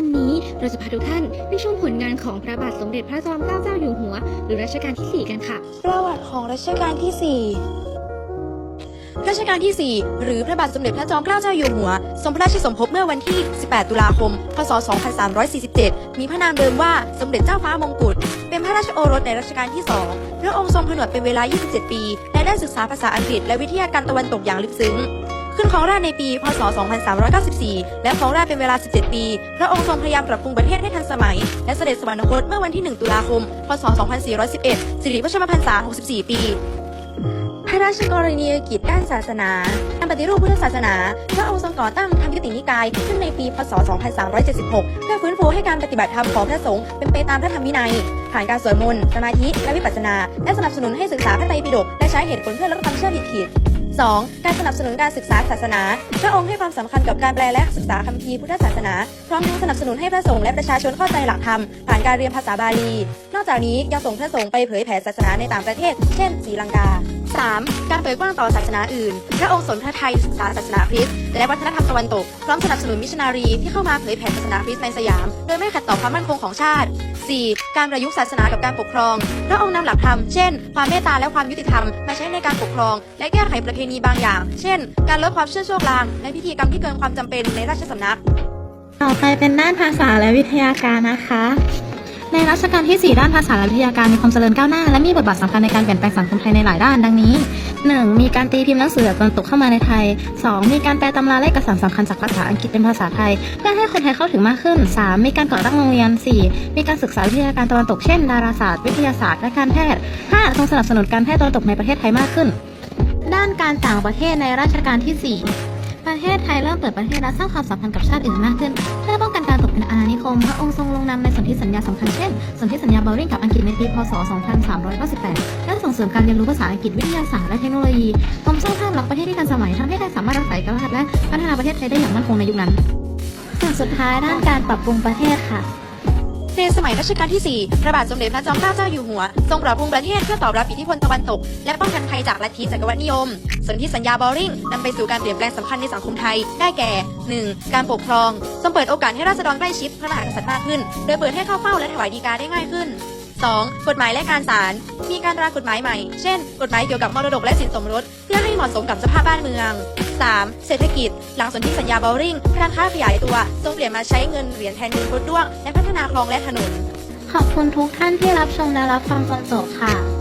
วันนี้เราจะพาทุกท่านไปชมผลงานของพระบาทสมเด็จพระจอมเกล้าเจ้าอยู่หัว หรือรัชกาลที่ 4 กันค่ะ ประวัติของรัชกาลที่ 4 รัชกาลที่ 4 หรือพระบาทสมเด็จพระจอมเกล้าเจ้าอยู่หัว ทรงพระราชสมภพเมื่อวันที่ 18 ตุลาคม พศ 2347 มีพระนามเดิมว่าสมเด็จเจ้าฟ้ามงกุฎ เป็นพระราชโอรสในรัชกาลที่ 2 พระองค์ทรงผนวดเป็นเวลา 27 ปี และได้ศึกษาภาษาอังกฤษและวิทยาการตะวันตกอย่างลึกซึ้ง ขึ้นครองราชในปี พศ 2394 และครองราชเป็นเวลา 17 ปี พระองค์ทรงพยายามปรับปรุงประเทศให้ทันสมัย และเสด็จสวรรคตเมื่อวันที่ 1 ตุลาคม พศ 2411 สิริพระชนมพรรษา 64 ปี พระราชกรณียกิจด้านศาสนาการปฏิรูปพุทธศาสนา พระองค์ทรงก่อตั้งธรรมยุตินิกาย ขึ้นในปี พศ 2376 เพื่อฟื้นฟูให้การปฏิบัติธรรมของพระสงฆ์เป็นไปตามพระธรรมวินัย ผ่านการสวดมนต์ สมาธิ และวิปัสสนา และสนับสนุนให้ศึกษาพระไตรปิฎก และใช้เหตุผลเพื่อลดความเชื่อผิดผิด 2. การสนับสนุนการศึกษาศาสนา พระองค์ให้ความสำคัญกับการแปลและศึกษาคัมภีร์พุทธศาสนา พร้อมทั้งสนับสนุนให้พระสงฆ์และประชาชนเข้าใจหลักธรรม ผ่านการเรียนภาษาบาลี นอกจากนี้ยังส่งพระสงฆ์ไปเผยแผ่ศาสนาในต่างประเทศ เช่นศรีลังกา 3. การเผยกว้างต่อศาสนาอื่น พระองค์สนพระไทยศึกษาศาสนาคริสต์และวัฒนธรรมตะวันตก พร้อมสนับสนุนมิชชันนารีที่เข้ามาเผยแผ่ศาสนาคริสต์ในสยาม โดยไม่ขัดต่อความมั่นคงของชาติ 4. การประยุกต์ศาสนากับการปกครอง พระองค์นำหลักธรรม เช่น ความเมตตาและความยุติธรรม มาใช้ในการปกครอง และแก้ไขประเพณีบางอย่าง เช่น การลดความเชื่อโชคลางและพิธีกรรมที่เกินความจำเป็นในราชสำนัก ต่อไปเป็นด้านภาษาและวิทยาการนะคะ ในรัชกาลที่ 4 ด้านภาษาและวิทยาการมีความเจริญก้าวหน้า และมีบทบาทสำคัญในการเปลี่ยนแปลงสังคมไทยในหลายด้านดังนี้ 1. มีการตีพิมพ์หนังสือแบบตะวันตกเข้ามาในไทย 2. มีการแปลตำราและเอกสารสำคัญจากภาษาอังกฤษเป็นภาษาไทย เพื่อให้คนไทยเข้าถึงมากขึ้น 3. มีการก่อตั้งโรงเรียน 4. มีการศึกษาวิทยาการตะวันตกเช่น ดาราศาสตร์ วิทยาศาสตร์และการแพทย์ 5. ทรงสนับสนุนการแพทย์ตะวันตกในประเทศไทยมากขึ้น ด้านการต่างประเทศในรัชกาลที่ 4 ประเทศไทยเริ่มเปิดประเทศและสร้างความสัมพันธ์กับชาติอื่นมากขึ้นเพื่อป้อง ม พระองค์ทรงลงนามในสนธิสัญญาสำคัญเช่น สนธิสัญญาเบลริงกับอังกฤษในปี พศ 2398 และส่งเสริมการเรียนรู้ภาษาอังกฤษวิทยาศาสตร์และเทคโนโลยีกรมสร้างภาพลักษณ์ประเทศที่ทันสมัยทำให้ไทยสามารถรักษาเอกราชและพัฒนาประเทศไทยได้อย่างมั่นคงในยุคนั้นส่วนสุดท้ายด้านการปรับปรุงประเทศค่ะ ในสมัยรัชกาลที่ 4 พระบาทสมเด็จพระจอมเกล้าเจ้าอยู่หัว ทรงปรับปรุงประเทศเพื่อตอบรับอิทธิพลตะวันตก และป้องกันภัยจากลัทธิจักรวรรดินิยมสนธิสัญญาบอริงนำไปสู่การเปลี่ยนแปลงสำคัญในสังคมไทย ได้แก่ 1. การปกครองทรงเปิดโอกาสให้ราษฎรใกล้ชิดพระมหากษัตริย์มากขึ้น โดยเปิดให้เข้าเฝ้าและถวายดีกาได้ง่ายขึ้น 2. กฎหมายและการศาล มีการรากฎหมายใหม่ เช่น กฎหมายเกี่ยวกับมรดกและสินสมรส เพื่อให้เหมาะสมกับสภาพบ้านเมือง 3. เศรษฐกิจ หลังสนธิสัญญาเบลริงการค้าขยายตัวทรงเปลี่ยนมาใช้เงินเหรียญแทนเงินรุดด้วง และพัฒนาคลองและถนน ขอบคุณทุกท่านที่รับชมและรับฟังจนจบค่ะ